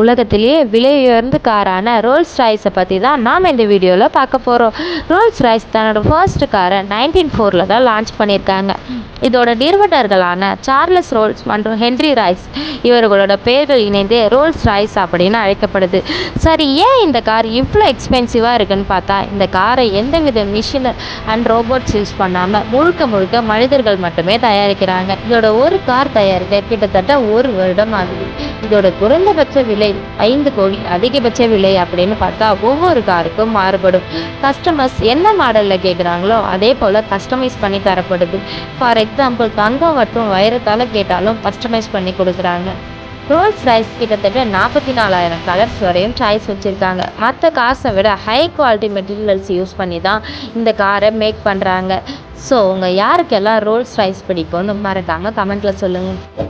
உலகத்திலேயே விலை உயர்ந்த காரான ரோல்ஸ் ராய்ஸை பற்றி தான் நாம் இந்த வீடியோவில் பார்க்க போகிறோம் ரோல்ஸ் ராய்ஸ் தன்னோட ஃபர்ஸ்ட் காரை நைன்டீன் ஃபோரில் தான் லான்ச் பண்ணியிருக்காங்க. இதோட நிறுவனர்களான சார்லஸ் ரோல்ஸ் மற்றும் ஹென்ரி ராய்ஸ் இவர்களோட பெயர்கள் இணைந்து ரோல்ஸ் ராய்ஸ் அப்படின்னு அழைக்கப்படுது. சரி ஏன் இந்த கார் இவ்வளோ எக்ஸ்பென்சிவாக இருக்குன்னு பார்த்தா இந்த காரை எந்தவித மிஷின் அண்ட் ரோபோட்ஸ் யூஸ் பண்ணாமல் முழுக்க முழுக்க மனிதர்கள் மட்டுமே தயாரிக்கிறாங்க. இதோட ஒரு கார் தயாரிக்க கிட்டத்தட்ட ஒரு வருடம் ஆகுது. இதோட குறைந்தபட்ச விலை ஐந்து கோடி அதிகபட்ச விலை அப்படின்னு பார்த்தா ஒவ்வொரு காருக்கும் மாறுபடும். கஸ்டமர்ஸ் என்ன மாடலில் கேட்குறாங்களோ அதே போல் கஸ்டமைஸ் பண்ணி தரப்படுது. ஃபார் எக்ஸாம்பிள் தங்கம் மற்றும் வைரத்தால் கேட்டாலும் கஸ்டமைஸ் பண்ணி கொடுக்குறாங்க. ரோல்ஸ் ரைஸ் கிட்டத்தட்ட நாற்பத்தி நாலாயிரம் கலர்ஸ் வரையும் சாய்ஸ் வச்சுருக்காங்க. மற்ற காசை விட ஹை குவாலிட்டி மெட்டீரியல்ஸ் யூஸ் பண்ணி தான் இந்த காரை மேக் பண்ணுறாங்க ஸோ உங்கள் யாருக்கெல்லாம் ரோல்ஸ் ரைஸ் பிடிக்கும்னு மறக்காமல் கமெண்ட்டில் சொல்லுங்கள்